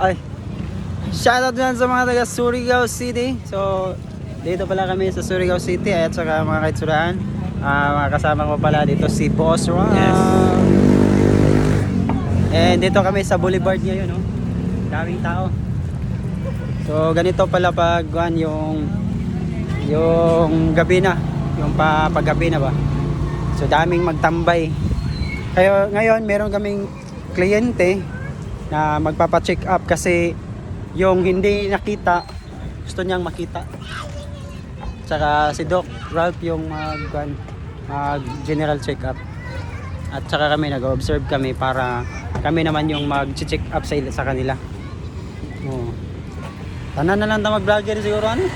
Ay. Shoutout dyan sa mga taga Surigao City. So, dito pala kami sa Surigao City at saka mga kaitsuraan. Ah, mga kasama ko pala dito si Boss Ron. Yes. And dito kami sa Boulevard ngayon, no? Daming tao. So, ganito pala pag kuwan, yung yung gabi na, yung pa paggabi na ba. So, daming magtambay. Kaya ngayon, meron kaming kliyente na magpapa-check up kasi yung hindi nakita, gusto niyang makita. Tsaka si Doc Ralph yung mag, mag general check up. At saka kami nag-observe kami para kami naman yung mag-check up sa, sa kanila. Oo. Tanan na lang tayo mag-vlogger siguro ano?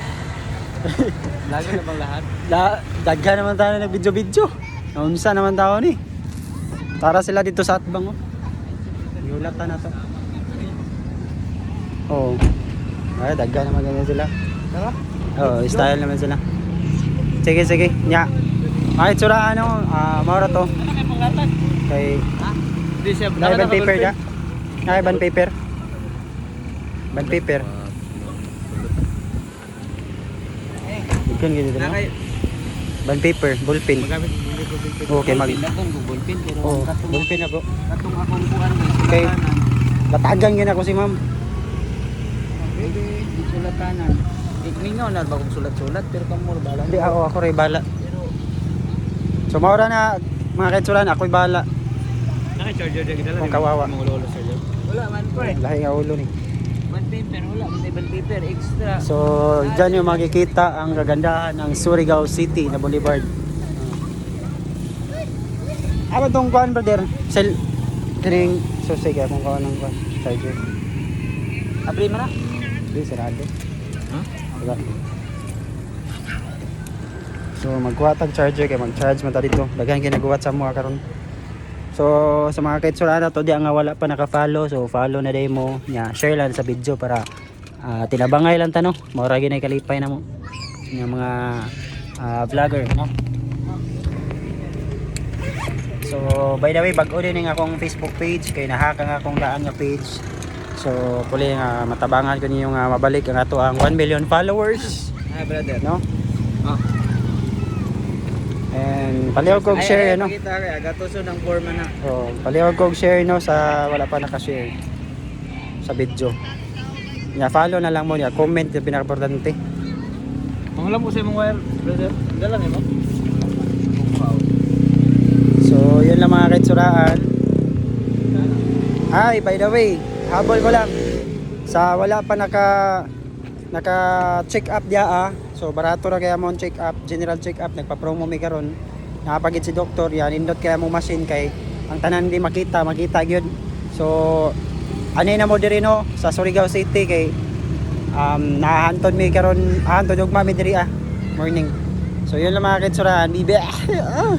Lagi na bang lahat? Da, dagga naman tayo ng video-video. Naunsa naman tayo ni. Tara sila dito sa Atbang oh. Yulatan na to. Oo. Ay, dagga naman ganyan sila. Tara. Oo, style naman sila. Sige, sige. Nya. Ay, tsura ano, ah, maura to. Ano may panglatag? Kay, Ha? Hindi siya. band paper ka? Ay, band paper. Band paper. Gito na. Nakay. Band paper, ballpen. Magamit ko ballpen. Okay, mag- Ballpen na to, ballpen pero Oo, ang katong akong kuan Okay. Batagan yun ako si ma'am. Pwede, di sulatanan. Ikmingaw na ba kung sulat-sulat pero kamor bala. Hindi ako, ako rin bala. So, maura na, mga kaitsuran, ako'y bala. naka-charger din dala. Kung kawawa. Mga lolo charger. Wala man pre. Lahi nga ulo ni. Band paper wala, band paper extra. So, dyan yung makikita ang kagandahan ng Surigao City na Boulevard. Ano tong kuan, brother? Sel... Tining... So, sige, kung kuan ng. Charger. Abri man na. Hindi, sarado. Ha? Diba? So, magkuha tag charger kay mag-charge man ta dito. Daghan ginagawa sa mga karon. So, sa mga kaitsurana to, di ang nga wala pa naka-follow. So, follow na day mo. Nya, share lang sa video para ah, tinabangay lang ta no. Maura ginay kalipay na mo. Yung mga ah, vlogger, no? So, by the way, bago din ang akong Facebook page kay nahack ang akong daan nga page. So, puli nga matabangan ko niyo nga mabalik ang ato ang 1 million followers, Ah, brother. no? Oh. And palihog kog share, no? Pakita kay agatoso ng forma na. So, palihog kog share, no? Sa wala pa naka-share sa video. Nya follow na lang mo niya, comment yung pinaka-importante. Ko sa imong wire, brother. Dala mo. So, yun lang mga kaitsuraan. Ay, by the way, habol ko lang. Sa wala pa naka naka check up dia ah. So barato ra kaya mo check up, general check up nagpa-promo mi karon. Nakapagit si doktor yan, indot kaya mo machine kay ang tanan di makita, makita gyud. So anay na mo diri no sa Surigao City kay um nahantod mi karon hantod og mami diri ah morning. So yun lang mga kitsuraan, bibi. Ah!